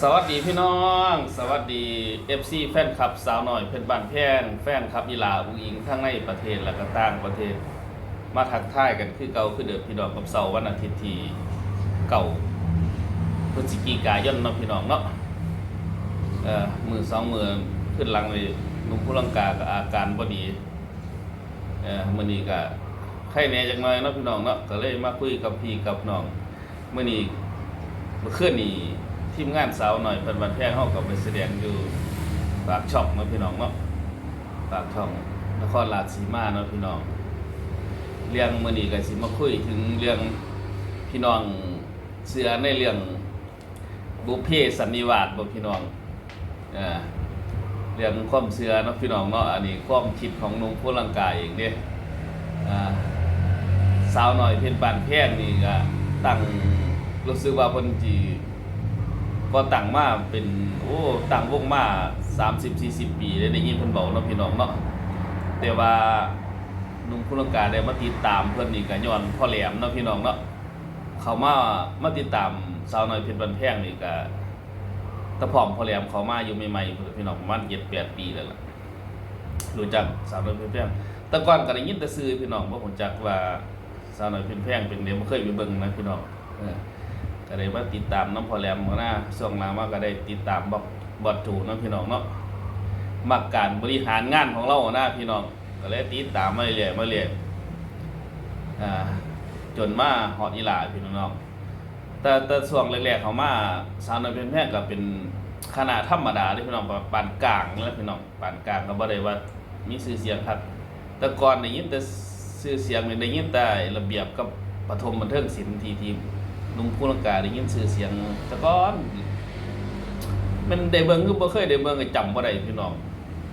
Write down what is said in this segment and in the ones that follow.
สวัสดีพี่น้อง สวัสดี FC แฟนคลับสาวหน่อย เพื่อนบ้านแพงแฟนคลับอีลาอุงอิงทั้งในประเทศและก็ต่างประเทศ มาทักทายกันคือเก่าคือเดิมพี่น้องกับเสาร์วันอาทิตย์ที่เก่าพฤศจิกายนเนาะพี่น้องเนาะเอ่อมือสองมือขึ้นหลังเลยหนุ่มผู้ลังกากับอาการบ่ดีเอ่อมื้อนี้ก็ไข้แหน่จักหน่อยเนาะพี่น้องเนาะก็เลยมาคุยกับพี่กับน้องมื้อนี้เมื่อคืนนี้ ทีมงานสาวหน่อยเพิ่นวันแพงเฮากับไปแสดงอยู่ปากช่องเนาะพี่น้องเนาะปากช่องนครราชสีมาเนาะพี่น้อง เรื่องมื้อนี้ก็สิมาคุยถึงเรื่องพี่น้องเสือในเรื่องบุพเพสันนิวาสบ่พี่น้องเอ่าเรื่องความเสือเนาะพี่น้องเนาะอันนี้ความคิดของนุ่มผู้ลังกายเองเด้อ่าสาวหน่อยเพชรบานแพงนี่ก็ตั้งรู้สึกว่าเพิ่นจี ก็ตั้งมาเป็นโอ้ตั้งวงมา30 40 ปีได้ได้ยินเพิ่นบอกเนาะพี่น้องเนาะแต่ว่าหนุ่มผู้ลังกาได้มาติดตามเพิ่นนี่ก็ย้อนพ่อแหลมเนาะพี่น้องเนาะเขามามาติดตามสาวน่อยเพชรบานแพงนี่ก็ตะพร้อมพ่อแหลมเขามาอยู่ใหม่ๆพุ่นพี่น้องประมาณ7-8ปีแล้วล่ะรู้จักสาวน้อยเพียงแพงแต่ก่อนก็ได้ยินแต่ซื้อพี่น้องบ่รู้จักว่าสาวน้อยเพียงแพงเป็นเดบ่เคยไปเบิ่งนะพี่น้องเออ ก็ได้มาติดตามน้ำพอแหลมหน้าช่วงหลังมาก็ได้ติดตามบอกบอดจูเนาะพี่น้องเนาะมักการบริหารงานของเราหน้าพี่น้องก็เลยติดตามมาเรื่อยมาเรื่อยอ่าจนมาฮอดอีหลาพี่น้องแต่แต่ช่วงแรกๆเขามาสาวน้อยเพียงแพงก็เป็นคณะธรรมดาเด้พี่น้องปานกลางแล้วพี่น้องปานกลางก็บ่ได้ว่ามีชื่อเสียงครับแต่ก่อนได้ยินแต่ชื่อเสียงนี่ได้ยินแต่ระเบียบกับปฐมบันเทิงศิลป์ทีที ลุงผู้ลังกาได้ยินชื่อเสียงต่ก่อน มันได้เบิ่งคือบ่เคยได้เบิ่งก็จำบ่ได้พี่น้อง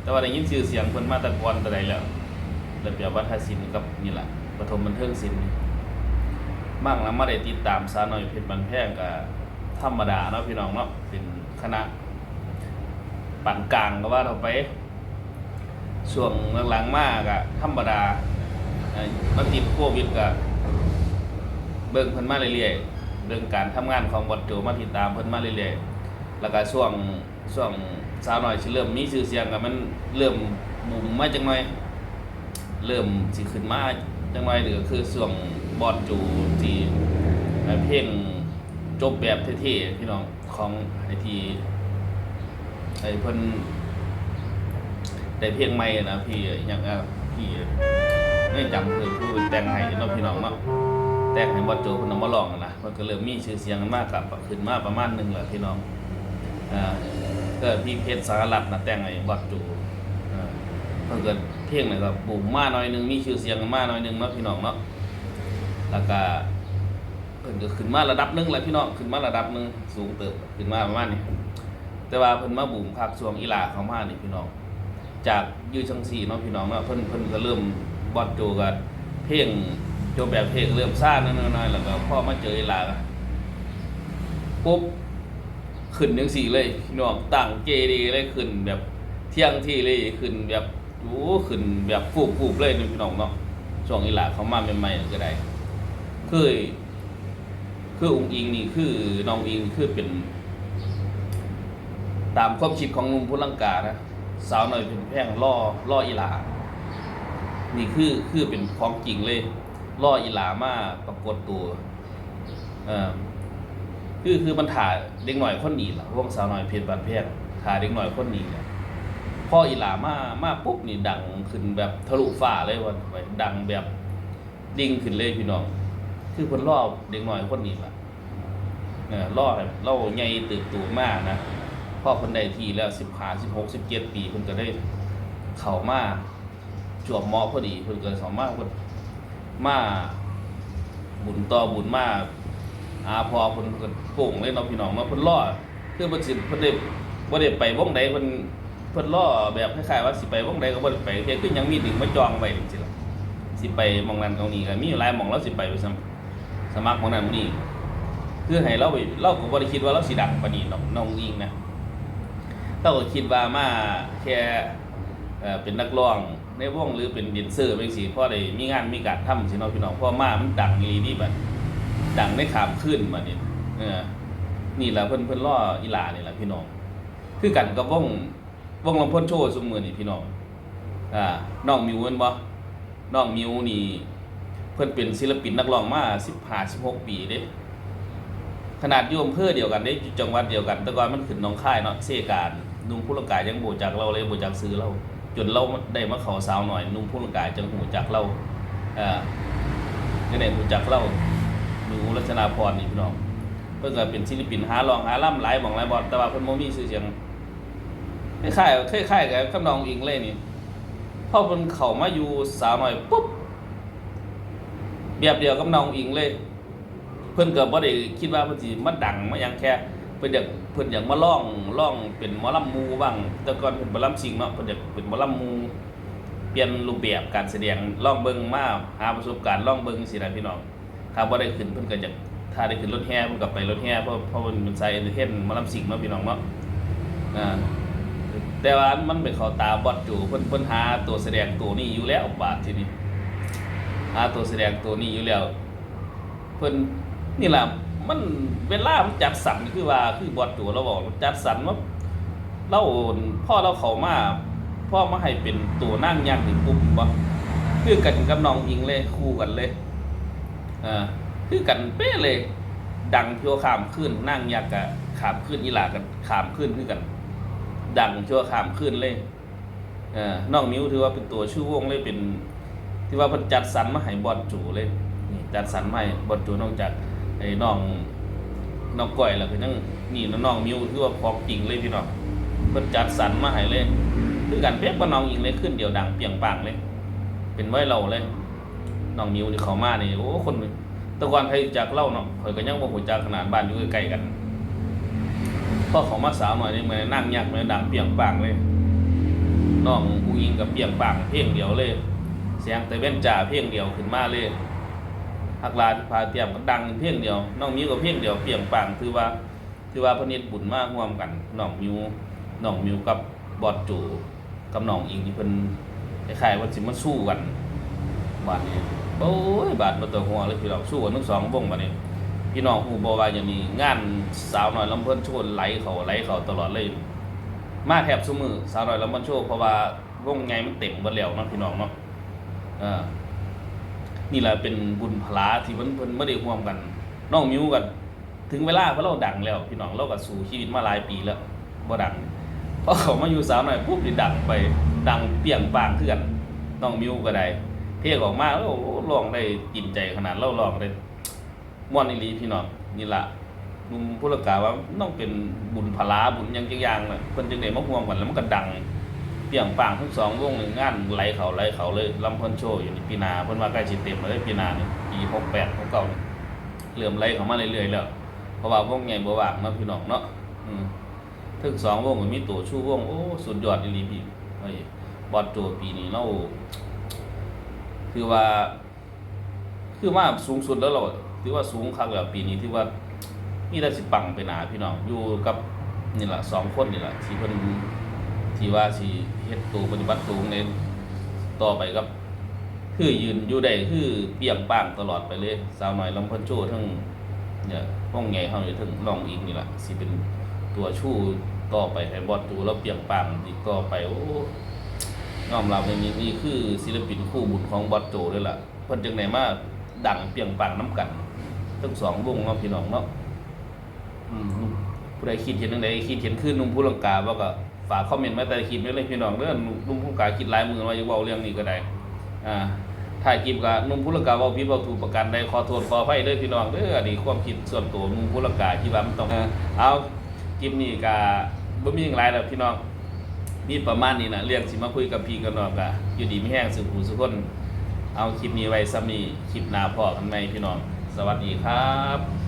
แต่ว่าได้ยินชื่อเสียงเพิ่นมาต่ก่อนแต่ใดแล้วระเบียบวัฒนศิลป์กับนี่ล่ะปฐมบันเทิงศิลป์มั่งแล้วมาได้ติดตามสาวน้อยเพชรบันแพงก็ธรรมดาเนาะพี่น้องเนาะเป็นคณะปานกลางก็ว่าเราไปช่วงหลังๆมากอะธรรมดามันติดโควิดก็เบิ่งเพิ่นมาเรื่อยๆ เรื่องการทำงานของบอดโจมาติดตามเพิ่นมาเรื่อยๆแล้วก็ช่วงช่วงสาวหน้อยสิเริ่มมีชื่อเสียงก็มันเริ่มบุมมาจังหน่อย เริ่มสิขึ้นมาจังหน่อยหรือคือช่วงบอดโจที่เอ่อเพลงจบแบบเท่ๆพี่น้องของไอทีไอเพิ่นได้เพลงใหม่นะพี่อย่างอะพี่ไม่จำคือผู้แต่งให้เนาะพี่น้องเนาะ แต่งให้บอสโจเพิ่นเอามาร้องนะมันก็เริ่มมีชื่อเสียงกันมากกับขึ้นมาประมาณหนึ่งแหละพี่น้องอ่าก็พี่เพชรสารลัดนะแต่งให้บอสโจอ่าเพิ่นก็เพลงนี่ก็บุ๋มมาหน่อยหนึงมีชื่อเสียงกันมาหน่อยหนึงเนาะพี่น้องเนาะแล้วก็เพิ่นก็ขึ้นมาระดับหนึงแหละพี่น้องขึ้นมาระดับหนึงสูงเติบขึ้นมาประมาณนี้แต่ว่าเพิ่นมาบุ๋มคักช่วงอีหลาเข้ามานี่พี่น้องจากอยูจังสีเนาะพี่น้องเนาะเพิ่นเพิ่นก็เริ่มบอดโจกันเพลง โจแบบเพลงเริ่มซ่าน้อยๆแล้วก็พ่อมาเจออีหลาปุ๊บขึ้นจังสี่เลยพี่น้องตั้งเจดีเลยขึ้นแบบเที่ยงที่เลยขึ้นแบบโอ้ขึ้นแบบฟูบๆเลยนี่พี่น้องเนาะช่วงอีหลาเขามาใหม่ๆก็ได้คือคือองค์อิงนี่คือน้องอิงคือเป็น ตามความคิดของหนุ่มพุลังกานะสาวหน่อยเป็นแพงล่อล่ออีหลานี่คือคือเป็นของจริงเลย ล่ออีหลามาปรากฏตัวเอ่อคือคือมันถ่ายเด็กหน่อยคนหนี้ล่ะวงสาวหน่อยเพชรบานแพงถ่ายเด็กหน่อยคนหนีเนี่ยพ่ออีหลามามาปุ๊บนี่ดังขึ้นแบบทะลุฟ้าเลยวันไปดังแบบดิ่งขึ้นเลยพี่น้อง คือคนล่อเด็กหน่อยคนหนีล่ะเออล่อเล่าใหญ่ตื่นตัวมากนะพ่อคนใดทีแล้วสิบห้าสิบหกสิบเจ็ดปีเพิ่นก็ได้เข้ามาจวบมอพอดีเพิ่นก็สามารถเพิ่น มาบุญต่อบุญมาอาพอเพิ่นก็โป่งเลยเนาะพี่น้องเนาะเพิ่นรอคือเพิ่สิเพิ่นได้บ่ได้ไปวงใดเพิ่นเพิ่นรอแบบคล้ายๆว่าสิไปวงใดก็บ่ได้ไปเพียงคือยังมีดึงมาจองไว้จังซี่ล่ะสิไปหมองนั้นตรงนี้ก็มีอยู่หลายหม่องเราสิไปไปสมสมัครหมองนั้นหม้องนี้คือให้เราไปเราก็บ่ได้คิดว่าเราสิดังปานนี้น้องน้องอิงนะเราก็คิดว่ามาแค่เอ่อเป็นนักร้อง ในวงหรือเป็นแดนเซอร์เป็นสิพ่อได้มีงานมีการทำสิเนาะพี่น้องพราะมามันดังอีนี่บัดดังในขามขึ้นบัดนี้เออนี่แหละเพิ่นเพิ่นล่ออีหลานี่แหละพี่น้อง คือกันกับวงวงลำพ่นโชว์ซุมือนี่พี่น้องอ่าน้องมิวเห็นบ่น้องมิวนี่ เพิ่นเป็นศิลปินนักร้องมา15 16ปีเด้ขนาดอยู่อำเภอเดียวกันเด้จังหวัดเดียวกัน แต่ก่อนมันขึ้นหนองคายเนาะเซการนุ่งผู้ละกายยังบ่จักเราเลยบ่จักซื้อเรา จนเราได้มาเข้าสาวหน่อยนุ่งผู้ละกายจังหูจักเราอ่าจังได้หูจักเรามิวรัชนาพรนี่พี่น้องเพิ่นก็เป็นศิลปินหารองหาล่ำหลายหม่องหลายบอนแต่ว่าเพิ่นบ่มีชื่อเสียงคล้ายๆคล้ายๆกับกับน้องอิงเลยนี่พอเพิ่นเข้ามาอยู่สาวหน้อยปุ๊บแบบเดียวกับน้องอิงเลย เพิ่นก็บ่ได้คิดว่าเพิ่นสิมาดังมาหยังแค่ พิ่นอยากเพิ่นอยากมาร้องร้องเป็นหมอลำมูบ้างแต่ก่อนเป็นหมอลำซิงเนาะเพิ่นอยากเป็นหมอลำมูเปลี่ยนรูปแบบการแสดงลองเบิ่งมาหาประสบการณ์ลองเบิ่งสินะพี่น้องถ้าบ่ได้ขึ้นเพิ่นก็จะถ้าได้ขึ้นรถแห่เพิ่นก็ไปรถแห่เพราะเพราะมันเป็นสายเอนเตอร์เทนหมอลำซิงเนาะพี่น้องเนาะอ่าแต่ว่ามันไปเข้าตาบอดจู่เพิ่นเพิ่นหาตัวแสดงตัวนี้อยู่แล้วบาดทีนี้หาตัวแสดงตัวนี้อยู่แล้ว เพิ่นนี่แหละ มันเวลามันจัดสรรคือว่าคือบอดตัวเราบอกจัดสรรว่าเราพ่อเราเขามาพ่อมาให้เป็นตัวนั่งยักษ์นี่ปุ๊บบ่คือกันกับน้องอิงเลยคู่กันเลยอ่าคือกันเป๊ะเลย ดังเชั่วขามขึ้นนั่งยักษ์กะขามขึ้นอีหลากันขามขึ้นคือกัน ดังชั่วขามขึ้นเลยอ่าน้องมิ้วถือว่าเป็นตัวชื่อวงเลยเป็นที่ว่าเพิ่นจัดสรรมาให้บอดจูเลยนี่จัดสรรมาให้บอดจูนอกจาก อ้น้องน้องก้อยแล้วก็ยังนี่น้องมิวคือว่าของจริงเลยพี่น้องเพิ่นจัดสรรมาให้เลยคือกันเป๊ะกับน้องอิงเลยขึ้นเดียวดังเปียงปังเลย เป็นไว้เราเลยน้องมิวที่เขามานี่โอ้คนตะกอนใครจากเล่าเนาะข่อยก็ยังบ่ฮู้จักขนาดบ้านอยู่ใกล้ๆกันพ่อเขามาสาวหน่อยนี่มือนนั่งยักมือนดังเปียงปังเลยน้องอูอิงกับเปียงปังเพลงเดียวเลยเสียงแต่เว้นจ่าเพียงเดียวขึ้นมาเลย ฮักลาที่พาเตรียมก็ดังเพียงเดียวน้องมิวก็เพียงเดียวเปียงปังคือว่าคือว่าพระนิดบุญมากร่วมกันน้องมิวน้องมิวกับบอดจูกับน้องอิงที่เพิ่นคล้ายๆว่าสิมาสู้กันบาดนี้โอ้ยบาดบ่ตัวหัวเลยพี่น้องสู้กันทั้งสองวงบัดนี้พี่น้องฮู้บ่ว่าอย่างนี้งานสาวน้อยลำเพิ่นชว์ไหลเขาไหลเขาตลอดเลยมาแทบซุมือสาวน้อยลำเพิ่นโชว์เพราะว่าวงไงมันเต็มเบิดแล้วเนาะพี่น้องเนาะเออ นี่แหละเป็นบุญพลาที่เพิ่นเพิ่นไม่ได้ห่วมกันน้องมิวกันถึงเวลาเพราะเราดังแล้ว พี่น้องเราก็สู่ชีวิตมาหลายปีแล้วบ่ดังพอเขามาอยู่สาวหน่อยปุ๊บนี่ดังไปดังเปียงปางขึ้นกันน้องมิวก็ได้เพลงออกมาแล้วโอ้ร้องได้กินใจขนาดเราร้องได้ม่วนอีหลีพี่น้องนี่ละมุมผู้ละกาว่าต้องเป็นบุญพลาบุญยังจักอย่างน่ะเพิ่นจึงได้มาห่วมกันแล้วมันก็ดัง ปียงปังทั้งสองวงนี่งานไหลเขาไหลเขาเลยลำพนโชว์อยู่ในปีนาเพิ่นว่าใกล้สิเต็มแล้วเด้ปีนานี่ปีหกแปดหกเก้านี่เริ่มไหลเขามาเรื่อยๆแล้วเพราะว่าวงใหญ่บ่ว่างเนาะพี่น้องเนาะอืมทั้งสองวงมีตัวชูวงโอ้สุดยอดอีหลีพี่เฮ้บอดโจปีนี้เราคือว่า คือว่าสูงสุดแล้วเราถือว่าสูงคักแล้วปีนี้ที่ว่ามีแต่สิปังไปหนาพี่น้องอยู่กับนี่แหละสองคนนี่แหละที่เพิ่นที่ว่าสิเฮ็ดตัวปฏิบัติตัวในต่อไปครับ คือยืนอยู่ได้คือเปียงป้างตลอดไปเลย สาวหน้อยลำพันโชว์ทั้งเนี่ยห้องใหญ่เฮานี่ทั้งน้องอิงนี่แหละสิเป็นตัวชู้ต่อไปให้บอดตูแล้วเปียงป้างอีกต่อไปโอ้ยอมรับในนี้นี่คือศิลปินคู่บุญของบอดโจเลยล่ะเพิ่นจังไดมาดังเปียงป้างน้ำกันทั้งสองวงเนาะพี่น้องเนาะอืมผู้ใดคิดเห็นจังไดคิดเห็นคือหนุ่มผู้ลังกาว่าก็ ฝากคอมเมนต์มาแต่คลิปไม่เลยพี่น้องเด้องนุ่มผู้กาคิดหลายมือว่าจะเว้าเรื่องนี้ก็ได้อ่าถ่ายคลิปกับนุ่มผู้ลกาเว้าผิดเว้าถูกประกันใดขอโทษขออภัยเด้อพี่น้องเด้ออันนี้ความคิดส่วนตัวนุ่มผู้ลกาคิดว่ามันต้องเอาคลิปนี้ก็บ่มีหยังหลายแล้วพี่น้องมีประมาณนี้นะเรื่องสิมาคุยกับพี่กับน้องก็อยู่ดีไมีแห้งสุขหูสุขคนเอาคลิปนี้ไว้ซ้ำนี้คลิปหน้าพอกันใหมพี่น้อง สวัสดีครับ